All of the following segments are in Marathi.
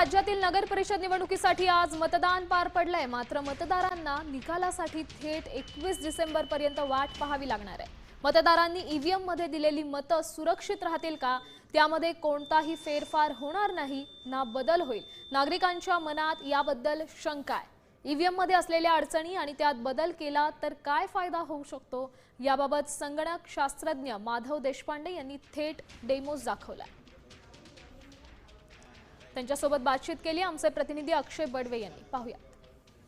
राज्यातील नगर परिषद निवडणुकीसाठी आज मतदान पार पडलंय. मात्र मतदारांना निकालासाठी थेट एकवीस डिसेंबर पर्यंत वाट पाहावी लागणार आहे. मतदारांनी ईव्हीएममध्ये दिलेली मतं सुरक्षित राहतील का? त्यामध्ये कोणताही फेरफार होणार नाही ना बदल होईल. नागरिकांच्या मनात याबद्दल शंका आहे. ईव्हीएममध्ये असलेल्या अडचणी आणि त्यात बदल केला तर काय फायदा होऊ शकतो? याबाबत संगणक शास्त्रज्ञ माधव देशपांडे यांनी थेट डेमोज दाखवलाय. त्यांच्यासोबत बातचीत केली. आमचे प्रतिनिधी अक्षय बडवे यांनी. पाहूया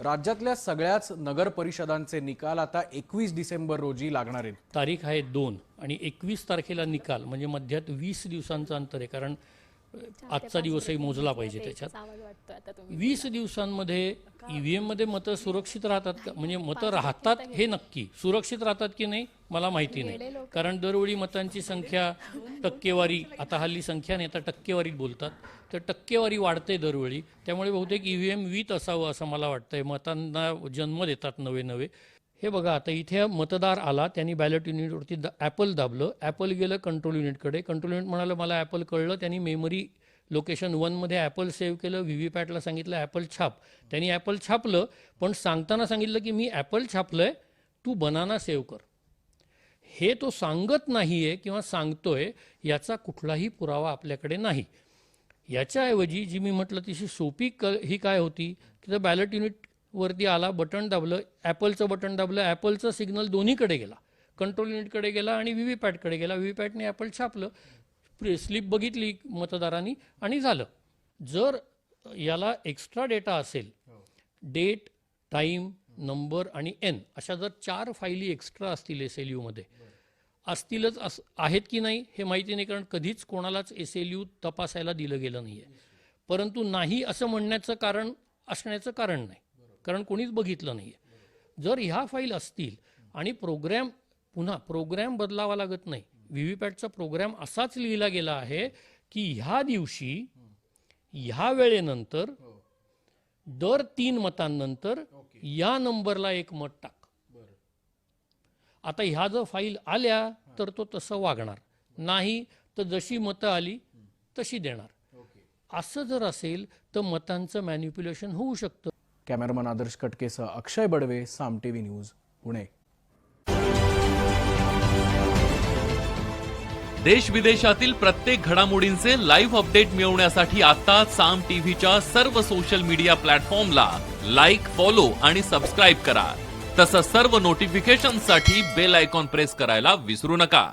राज्यातल्या सगळ्याच नगर परिषदांचे निकाल आता एकवीस डिसेंबर रोजी लागणार आहेत. तारीख आहे दोन आणि एकवीस तारखेला निकाल म्हणजे मध्यात वीस दिवसांचं अंतर आहे. कारण आजचा दिवसही मोजला पाहिजे त्याच्यात. वीस दिवसांमध्ये ईव्हीएममध्ये मतं सुरक्षित राहतात का? म्हणजे मतं राहतात हे नक्की. सुरक्षित राहतात की नाही मला माहिती नाही. कारण दरवेळी मतांची संख्या टक्केवारी आता हल्ली संख्या नाही आता टक्केवारीत बोलतात. तर टक्केवारी वाढते दरवेळी. त्यामुळे बहुतेक ईव्हीएम वीत असावं असं मला वाटतंय. मतांना जन्म देतात नवे नवे. हे बघा आता इथे मतदार आला त्यांनी बॅलेट युनिटवरती द ॲपल दाबलं. ॲपल गेलं कंट्रोल युनिटकडे कंट्रोल युनिट म्हणालं मला ॲपल कळलं. त्यांनी मेमरी लोकेशन वनमध्ये ॲपल सेव्ह केलं. व्ही व्ही पॅटला सांगितलं ॲपल छाप. त्यांनी ॲपल छापलं पण सांगताना सांगितलं की मी ॲपल छापलं आहे तू बनाना सेव्ह कर. हे तो सांगत नाही आहे किंवा सांगतोय याचा कुठलाही पुरावा आपल्याकडे नाही. याच्याऐवजी जी मी म्हटलं तशी सोपी क ही काय होती? की तर बॅलेट युनिटवरती आला बटन दाबलं ॲपलचं बटन दाबलं ॲपलचं सिग्नल दोन्हीकडे गेला. कंट्रोल युनिटकडे गेला आणि व्ही व्ही पॅटकडे गेला. व्ही व्ही पॅटने ॲपल छापलं स्लिप बघितली मतदारांनी आणि झालं. जर याला एक्स्ट्रा डेटा असेल डेट टाईम नंबर आणि एन अशा जर चार फाईली एक्स्ट्रा असतील एस एल यूमध्ये असतीलच अस आहेत की नाही हे माहिती नाही कारण कधीच कोणालाच एस एल यू तपासायला दिलं गेलं नाही आहे परंतु नाही असं म्हणण्याचं कारण असण्याचं कारण नाही. कारण कोणीच बघितलं नाही आहे जर ह्या फाईल असतील आणि प्रोग्रॅम पुन्हा प्रोग्रॅम बदलावा लागत नाही व्ही व्ही पॅटचा प्रोग्रॅम असाच लिहिला गेला आहे की ह्या दिवशी ह्या वेळेनंतर दर तीन मतांनंतर या नंबरला एक मत टाक. आता ह्या जर फाईल आल्या तर तो तसं वागणार. नाही तर जशी मतं आली तशी देणार. असं जर असेल तर मतांचं मॅन्युप्युलेशन होऊ शकतं. कॅमेरामन आदर्श कटकेसह अक्षय बडवे साम टीव्ही न्यूज पुणे. देश विदेशातील प्रत्येक घडामोडींचे लाईव्ह अपडेट मिळवण्यासाठी आता साम टीव्हीच्या सर्व सोशल मीडिया प्लॅटफॉर्मला लाईक फॉलो आणि सबस्क्राईब करा. तसंच सर्व नोटिफिकेशनसाठी बेल आयकॉन प्रेस करायला विसरू नका.